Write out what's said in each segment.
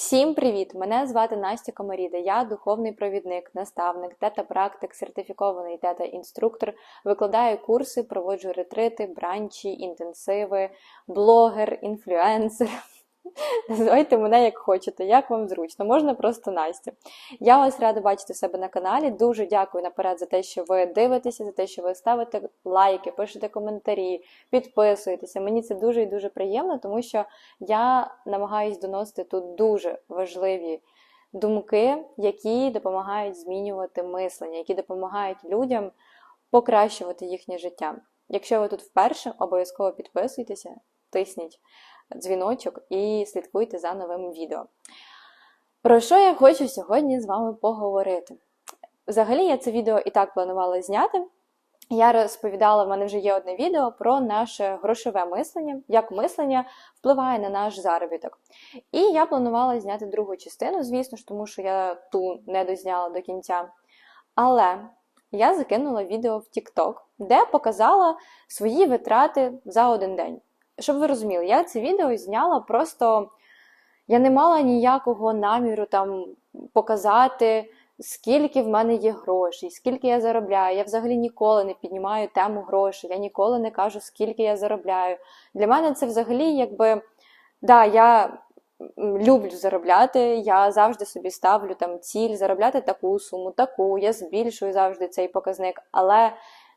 Всім привіт! Мене звати Настя Комаріда. Я духовний провідник, наставник, тета-практик, сертифікований тета-інструктор. Викладаю курси, проводжу ретрити, бранчі, інтенсиви, блогер, інфлюенсер. Називайте мене як хочете, як вам зручно, можна просто Настя. Я вас рада бачити себе на каналі. Дуже дякую наперед за те, що ви дивитеся, за те, що ви ставите лайки, пишете коментарі, підписуєтеся. Мені це дуже і дуже приємно, тому що я намагаюсь доносити тут дуже важливі думки, які допомагають змінювати мислення, які допомагають людям покращувати їхнє життя. Якщо ви тут вперше, обов'язково підписуйтеся, тисніть дзвіночок і слідкуйте за новими відео. Про що я хочу сьогодні з вами поговорити? Взагалі, я це відео і так планувала зняти. Я розповідала, в мене вже є одне відео про наше грошове мислення, як мислення впливає на наш заробіток. І я планувала зняти другу частину, звісно ж, тому що я ту не дозняла до кінця. Але я закинула відео в TikTok, де показала свої витрати за один день. Щоб ви розуміли, я це відео зняла просто. Я не мала ніякого наміру там показати, скільки в мене є грошей, скільки я заробляю. Я взагалі ніколи не піднімаю тему грошей, я ніколи не кажу, скільки я заробляю. Для мене це взагалі, якби, да, я люблю заробляти, я завжди собі ставлю там ціль заробляти таку суму, таку, я збільшую завжди цей показник. Але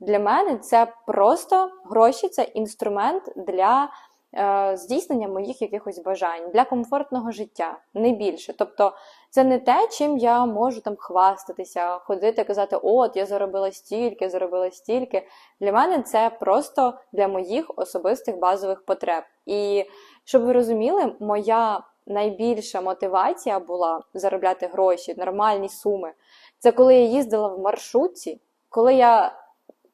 для мене це просто гроші, це інструмент для е, здійснення моїх якихось бажань, для комфортного життя, не більше. Тобто це не те, чим я можу там хвастатися, ходити, казати, от я заробила стільки, заробила стільки. Для мене це просто для моїх особистих базових потреб. І щоб ви розуміли, моя найбільша мотивація була заробляти гроші, нормальні суми. Це коли я їздила в маршрутці, коли я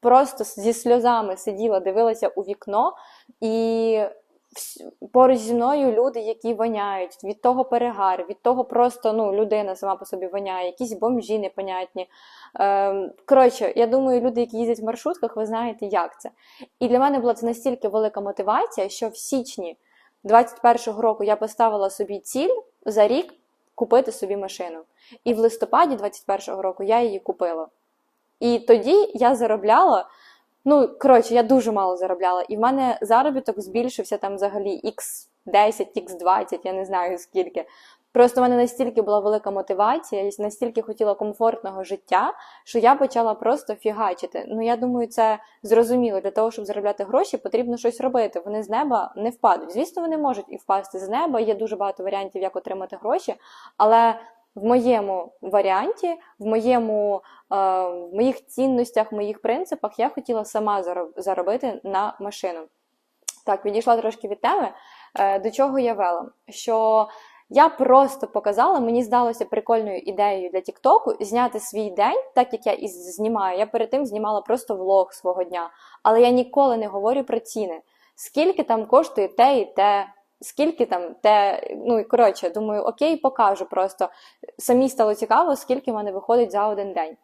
просто зі сльозами сиділа, дивилася у вікно, і поруч зі мною люди, які воняють, від того перегар, від того просто ну, людина сама по собі воняє, якісь бомжі непонятні. Ем, коротше, я думаю, люди, які їздять в маршрутках, ви знаєте, як це. І для мене була це настільки велика мотивація, що в січні 21-го року я поставила собі ціль за рік купити собі машину. І в листопаді 21-го року я її купила. І тоді я заробляла. Ну, коротше, я дуже мало заробляла, і в мене заробіток збільшився там взагалі X10, X20, я не знаю скільки. Просто в мене настільки була велика мотивація, я настільки хотіла комфортного життя, що я почала просто фігачити. Ну, я думаю, це зрозуміло. Для того, щоб заробляти гроші, потрібно щось робити. Вони з неба не впадуть. Звісно, вони можуть і впасти з неба. Є дуже багато варіантів, як отримати гроші, але в моєму варіанті, в моєму, е, в моїх цінностях, в моїх принципах я хотіла сама заробити на машину. Так, відійшла трошки від теми. Е, до чого я вела? Що я просто показала, мені здалося прикольною ідеєю для Тіктоку зняти свій день, так як я і знімаю. Я перед тим знімала просто влог свого дня, але я ніколи не говорю про ціни. Скільки там коштує те і те, скільки там те, ну і коротше, думаю, окей, покажу просто. Самі стало цікаво, скільки в мене виходить за один день.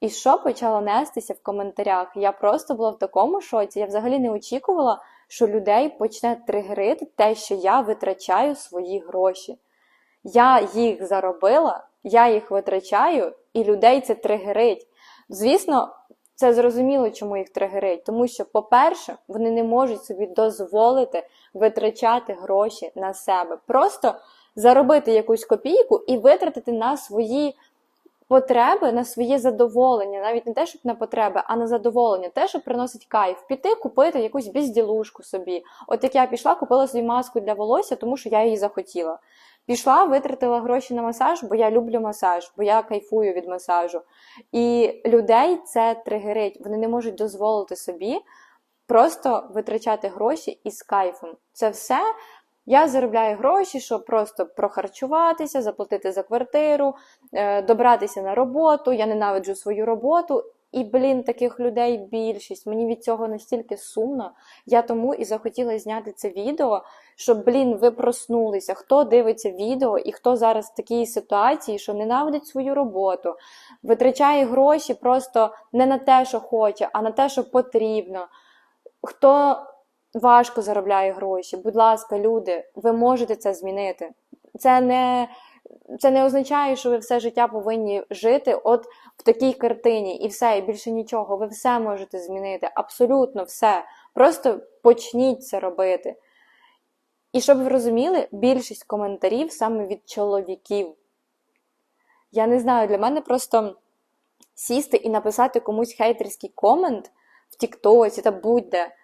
І що почало нестися в коментарях? Я просто була в такому шоці, я взагалі не очікувала, що людей почне тригерити те, що я витрачаю свої гроші. Я їх заробила, я їх витрачаю, і людей це тригерить. Звісно, це зрозуміло, чому їх тригерить, тому що, по-перше, вони не можуть собі дозволити витрачати гроші на себе. Просто заробити якусь копійку і витратити на свої потреби, на своє задоволення, навіть не те, щоб на потреби, а на задоволення, те, що приносить кайф, піти купити якусь безділушку собі. От як я пішла, купила собі маску для волосся, тому що я її захотіла. Пішла, витратила гроші на масаж, бо я люблю масаж, бо я кайфую від масажу. І людей це тригерить. Вони не можуть дозволити собі просто витрачати гроші із кайфом. Це все. Я заробляю гроші, щоб просто прохарчуватися, заплатити за квартиру, е, добратися на роботу. Я ненавиджу свою роботу. І, блін, таких людей більшість. Мені від цього настільки сумно. Я тому і захотіла зняти це відео, щоб, блін, ви проснулися. Хто дивиться відео і хто зараз в такій ситуації, що ненавидить свою роботу, витрачає гроші просто не на те, що хоче, а на те, що потрібно. Хто важко заробляє гроші, будь ласка, люди, ви можете це змінити. Це не, це не означає, що ви все життя повинні жити от в такій картині, і все, і більше нічого. Ви все можете змінити, абсолютно все. Просто почніть це робити. І щоб ви розуміли, більшість коментарів саме від чоловіків. Я не знаю, для мене просто сісти і написати комусь хейтерський комент в Тіктоці та будь-де.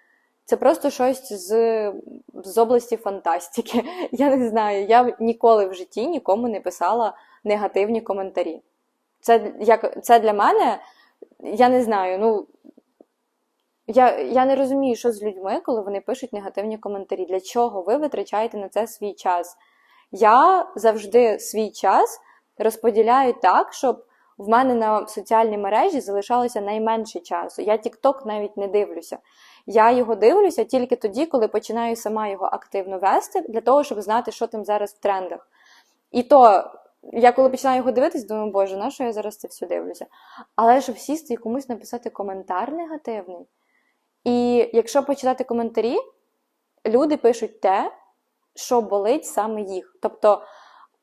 Це просто щось з, з області фантастики. Я не знаю, я ніколи в житті нікому не писала негативні коментарі. Це як, це для мене, я не знаю, ну. Я я не розумію, що з людьми, коли вони пишуть негативні коментарі. Для чого ви витрачаєте на це свій час? Я завжди свій час розподіляю так, щоб в мене на соціальній мережі залишалося найменше часу. Я TikTok навіть не дивлюся. Я його дивлюся тільки тоді, коли починаю сама його активно вести, для того, щоб знати, що там зараз в трендах. І то, я коли починаю його дивитись, думаю, боже, на що я зараз це все дивлюся? Але щоб сісти і комусь написати коментар негативний. І якщо почитати коментарі, люди пишуть те, що болить саме їх. Тобто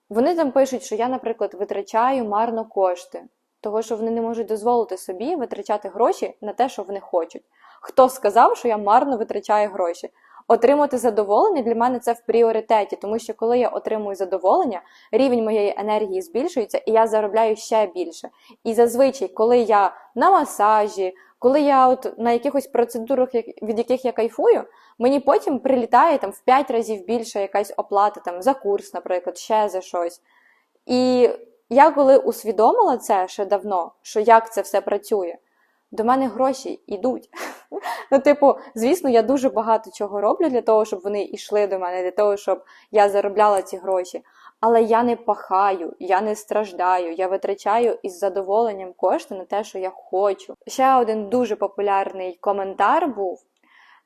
вони там пишуть, що я, наприклад, витрачаю марно кошти, того, що вони не можуть дозволити собі витрачати гроші на те, що вони хочуть. Хто сказав, що я марно витрачаю гроші? Отримати задоволення для мене це в пріоритеті, тому що коли я отримую задоволення, рівень моєї енергії збільшується, і я заробляю ще більше. І зазвичай, коли я на масажі, коли я от на якихось процедурах, від яких я кайфую, мені потім прилітає там в 5 разів більше якась оплата там за курс, наприклад, ще за щось. І я коли усвідомила це ще давно, що як це все працює, до мене гроші йдуть. Ну, типу, звісно, я дуже багато чого роблю для того, щоб вони йшли до мене, для того, щоб я заробляла ці гроші. Але я не пахаю, я не страждаю, я витрачаю із задоволенням кошти на те, що я хочу. Ще один дуже популярний коментар був.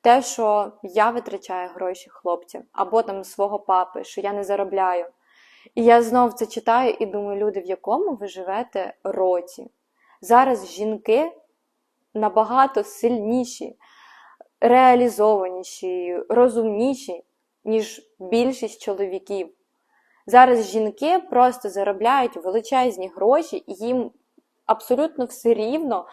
Те, що я витрачаю гроші хлопцям, або там свого папи, що я не заробляю. І я знов це читаю і думаю, люди, в якому ви живете році. Зараз жінки набагато сильніші, реалізованіші, розумніші, ніж більшість чоловіків. Зараз жінки просто заробляють величезні гроші, і їм абсолютно все рівно.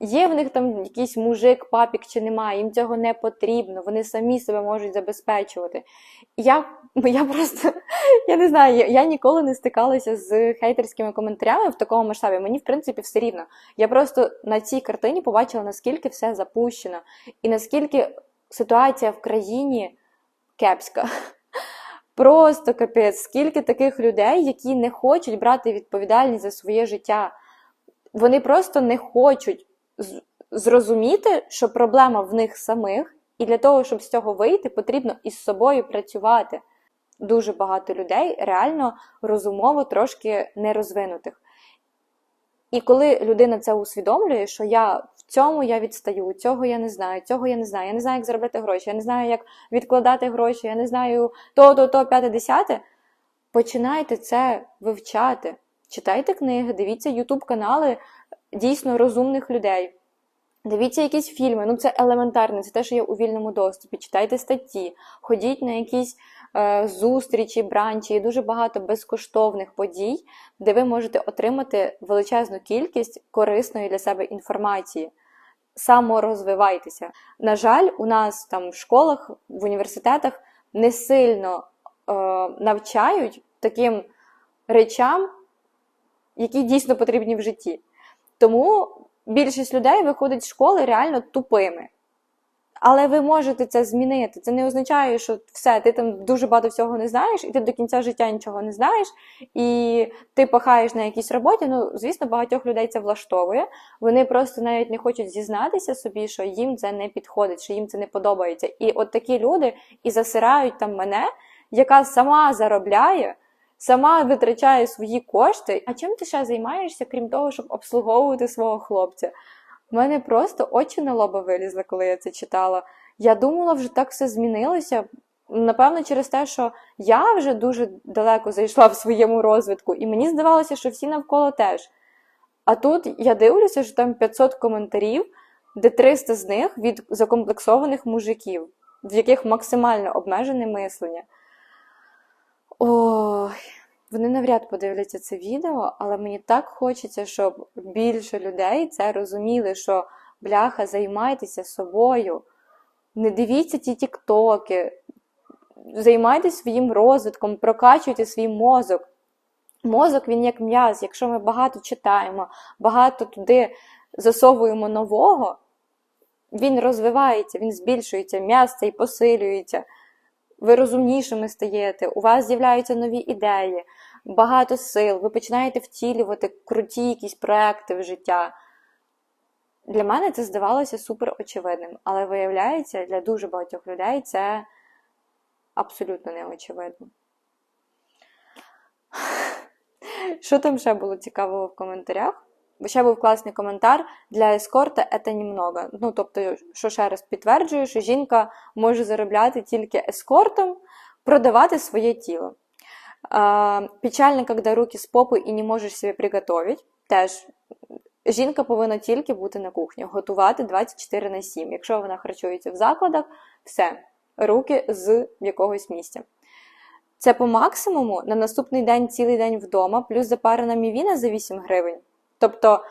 Є в них там якийсь мужик, папік чи немає, їм цього не потрібно, вони самі себе можуть забезпечувати. Я я просто я не знаю, я, я ніколи не стикалася з хейтерськими коментарями в такому масштабі. Мені, в принципі, все рівно. Я просто на цій картині побачила, наскільки все запущено, і наскільки ситуація в країні кепська. Просто капець, скільки таких людей, які не хочуть брати відповідальність за своє життя. Вони просто не хочуть зрозуміти, що проблема в них самих, і для того, щоб з цього вийти, потрібно із собою працювати. Дуже багато людей реально розумово трошки нерозвинутих. І коли людина це усвідомлює, що я в цьому я відстаю, цього я не знаю, цього я не знаю, я не знаю, як заробити гроші, я не знаю, як відкладати гроші, я не знаю то, то, то, п'яте, десяте, починайте це вивчати. Читайте книги, дивіться ютуб канали дійсно розумних людей. Дивіться якісь фільми, ну це елементарне, це те, що є у вільному доступі. Читайте статті, ходіть на якісь зустрічі, бранчі, є дуже багато безкоштовних подій, де ви можете отримати величезну кількість корисної для себе інформації. Саморозвивайтеся. На жаль, у нас там в школах, в університетах не сильно е, навчають таким речам, які дійсно потрібні в житті. Тому більшість людей виходить з школи реально тупими. Але ви можете це змінити. Це не означає, що все, ти там дуже багато всього не знаєш, і ти до кінця життя нічого не знаєш, і ти пахаєш на якійсь роботі. Ну, звісно, багатьох людей це влаштовує. Вони просто навіть не хочуть зізнатися собі, що їм це не підходить, що їм це не подобається. І от такі люди і засирають там мене, яка сама заробляє сама витрачає свої кошти. А чим ти ще займаєшся, крім того, щоб обслуговувати свого хлопця? У мене просто очі на лоба вилізли, коли я це читала. Я думала, вже так все змінилося. Напевно, через те, що я вже дуже далеко зайшла в своєму розвитку, і мені здавалося, що всі навколо теж. А тут я дивлюся, що там 500 коментарів, де 300 з них від закомплексованих мужиків, в яких максимально обмежене мислення. Ой, вони навряд подивляться це відео, але мені так хочеться, щоб більше людей це розуміли, що бляха, займайтеся собою. Не дивіться ті тіктоки, займайтеся своїм розвитком, прокачуйте свій мозок. Мозок він як м'яз. Якщо ми багато читаємо, багато туди засовуємо нового, він розвивається, він збільшується, м'яз цей посилюється. Ви розумнішими стаєте, у вас з'являються нові ідеї, багато сил, ви починаєте втілювати круті якісь проекти в життя. Для мене це здавалося супер очевидним, але виявляється, для дуже багатьох людей це абсолютно не очевидно. Що там ще було цікавого в коментарях? Бо ще був класний коментар для ескорта це немного. Ну, тобто, що ще раз підтверджую, що жінка може заробляти тільки ескортом, продавати своє тіло. Печально, коли руки з попи і не можеш себе приготувати. Теж жінка повинна тільки бути на кухні, готувати 24 на 7. Якщо вона харчується в закладах, все, руки з якогось місця. Це по максимуму на наступний день цілий день вдома, плюс запарена мівіна за 8 гривень. Тобто,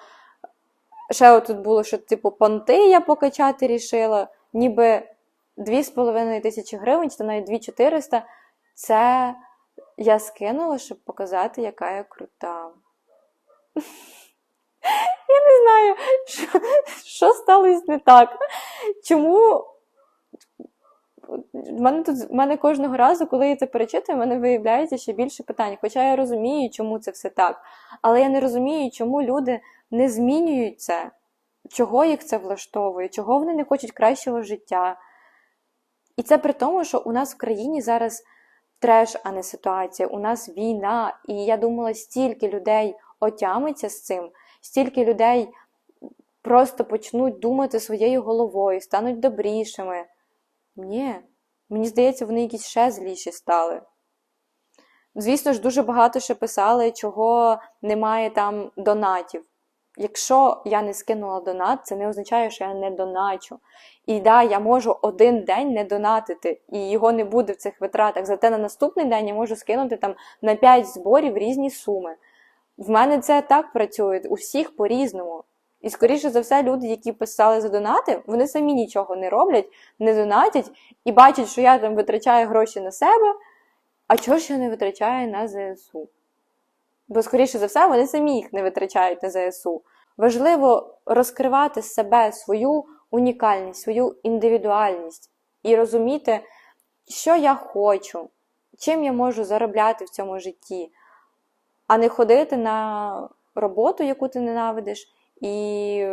ще тут було, що типу понти я покачати рішила, ніби 2,5 тисячі гривень, чи навіть 2,400. Це я скинула, щоб показати, яка я крута. Я не знаю, що, що сталося не так. Чому в мене тут в мене кожного разу, коли я це перечитую, в мене виявляється ще більше питань. Хоча я розумію, чому це все так. Але я не розумію, чому люди не змінюють це, чого їх це влаштовує, чого вони не хочуть кращого життя. І це при тому, що у нас в країні зараз треш, а не ситуація. У нас війна, і я думала, стільки людей отямиться з цим, стільки людей просто почнуть думати своєю головою, стануть добрішими. Ні, мені здається, вони якісь ще зліші стали. Звісно ж, дуже багато ще писали, чого немає там донатів. Якщо я не скинула донат, це не означає, що я не доначу. І да, я можу один день не донатити, і його не буде в цих витратах. Зате на наступний день я можу скинути там на 5 зборів різні суми. В мене це так працює, у всіх по-різному. І, скоріше за все, люди, які писали за донати, вони самі нічого не роблять, не донатять і бачать, що я там витрачаю гроші на себе, а чого ж я не витрачаю на ЗСУ? Бо, скоріше за все, вони самі їх не витрачають на ЗСУ. Важливо розкривати себе, свою унікальність, свою індивідуальність і розуміти, що я хочу, чим я можу заробляти в цьому житті, а не ходити на роботу, яку ти ненавидиш, і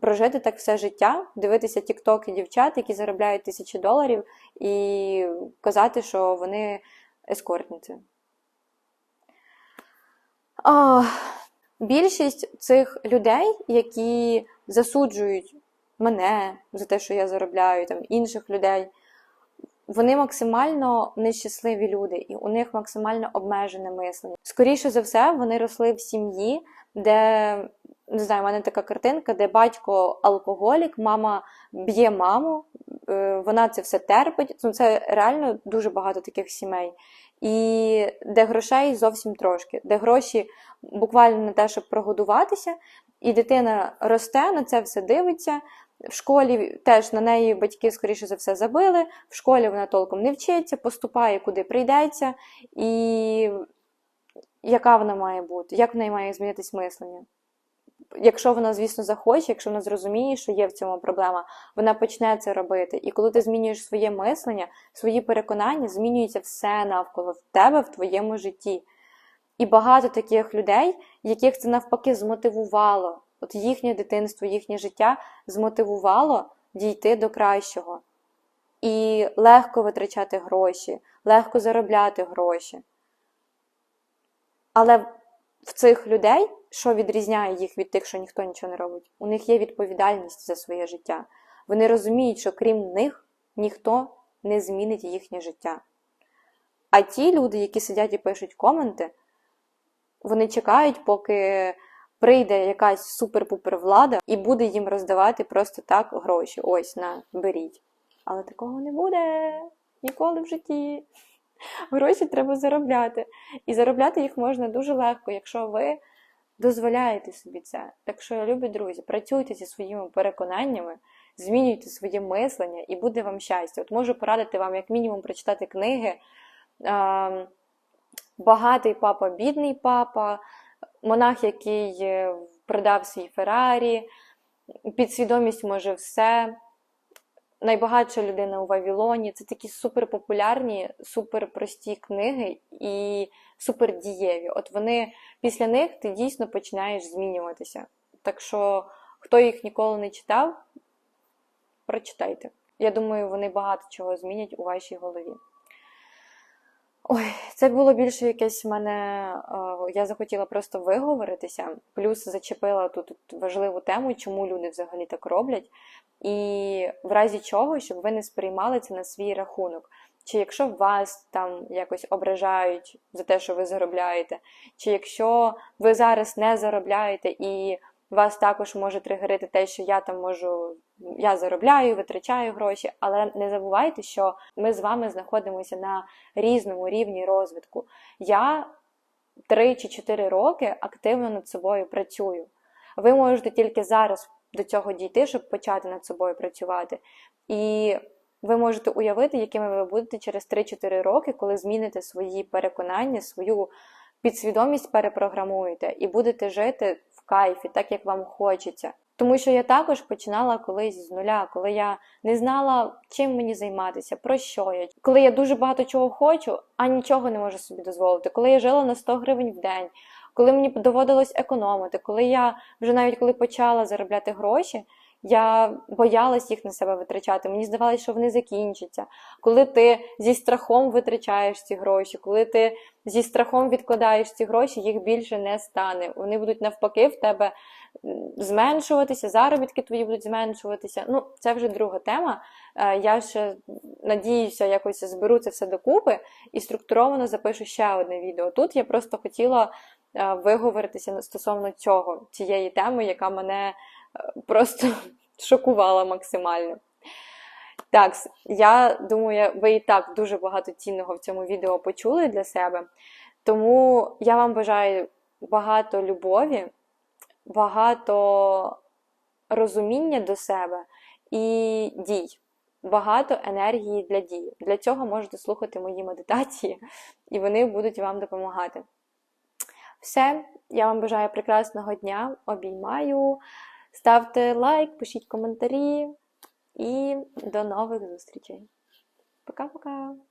прожити так все життя, дивитися тіктоки дівчат, які заробляють тисячі доларів, і казати, що вони ескортниці. А, більшість цих людей, які засуджують мене за те, що я заробляю, там, інших людей, вони максимально нещасливі люди, і у них максимально обмежене мислення. Скоріше за все, вони росли в сім'ї, де не знаю, в мене така картинка, де батько алкоголік, мама б'є маму, е, вона це все терпить. Ну, Це реально дуже багато таких сімей. І де грошей зовсім трошки, де гроші буквально на те, щоб прогодуватися, і дитина росте, на це все дивиться. В школі теж на неї батьки, скоріше за все, забили. В школі вона толком не вчиться, поступає, куди прийдеться, і яка вона має бути, як в неї має змінитись мислення. Якщо вона, звісно, захоче, якщо вона зрозуміє, що є в цьому проблема, вона почне це робити. І коли ти змінюєш своє мислення, свої переконання, змінюється все навколо в тебе в твоєму житті. І багато таких людей, яких це навпаки змотивувало, от їхнє дитинство, їхнє життя змотивувало дійти до кращого. І легко витрачати гроші, легко заробляти гроші. Але в цих людей, що відрізняє їх від тих, що ніхто нічого не робить, у них є відповідальність за своє життя. Вони розуміють, що крім них ніхто не змінить їхнє життя. А ті люди, які сидять і пишуть коменти, вони чекають, поки прийде якась супер-пупер влада і буде їм роздавати просто так гроші. Ось на беріть. Але такого не буде ніколи в житті. Гроші треба заробляти. І заробляти їх можна дуже легко, якщо ви дозволяєте собі це. Так що, любі друзі, працюйте зі своїми переконаннями, змінюйте своє мислення і буде вам щастя. От можу порадити вам, як мінімум, прочитати книги. Багатий папа, бідний папа, монах, який е, продав свій Феррарі, підсвідомість може все. Найбагатша людина у Вавілоні. Це такі суперпопулярні, суперпрості книги і супердієві. От вони після них ти дійсно починаєш змінюватися. Так що, хто їх ніколи не читав, прочитайте. Я думаю, вони багато чого змінять у вашій голові. Ой, це було більше якесь в мене. е, Я захотіла просто виговоритися, плюс зачепила тут важливу тему, чому люди взагалі так роблять. І в разі чого, щоб ви не сприймали це на свій рахунок. Чи якщо вас там якось ображають за те, що ви заробляєте, чи якщо ви зараз не заробляєте і вас також може тригерити те, що я там можу, я заробляю, витрачаю гроші, але не забувайте, що ми з вами знаходимося на різному рівні розвитку. Я 3 чи 4 роки активно над собою працюю. Ви можете тільки зараз до цього дійти, щоб почати над собою працювати. І ви можете уявити, якими ви будете через 3-4 роки, коли зміните свої переконання, свою підсвідомість перепрограмуєте і будете жити в кайфі, так як вам хочеться. Тому що я також починала колись з нуля, коли я не знала, чим мені займатися, про що я, коли я дуже багато чого хочу, а нічого не можу собі дозволити, коли я жила на 100 гривень в день, коли мені доводилось економити, коли я вже навіть коли почала заробляти гроші, я боялась їх на себе витрачати. Мені здавалося, що вони закінчаться. Коли ти зі страхом витрачаєш ці гроші, коли ти зі страхом відкладаєш ці гроші, їх більше не стане. Вони будуть навпаки в тебе зменшуватися, заробітки твої будуть зменшуватися. Ну, це вже друга тема. Е, Я ще надіюся, якось зберу це все докупи і структуровано запишу ще одне відео. Тут я просто хотіла е, виговоритися стосовно цього, цієї теми, яка мене просто шокувала максимально. Так, я думаю, ви і так дуже багато цінного в цьому відео почули для себе. Тому я вам бажаю багато любові, багато розуміння до себе і дій, багато енергії для дії. Для цього можете слухати мої медитації, і вони будуть вам допомагати. Все, я вам бажаю прекрасного дня, обіймаю. Ставте лайк, пишіть коментарі і до нових зустрічей. Пока-пока!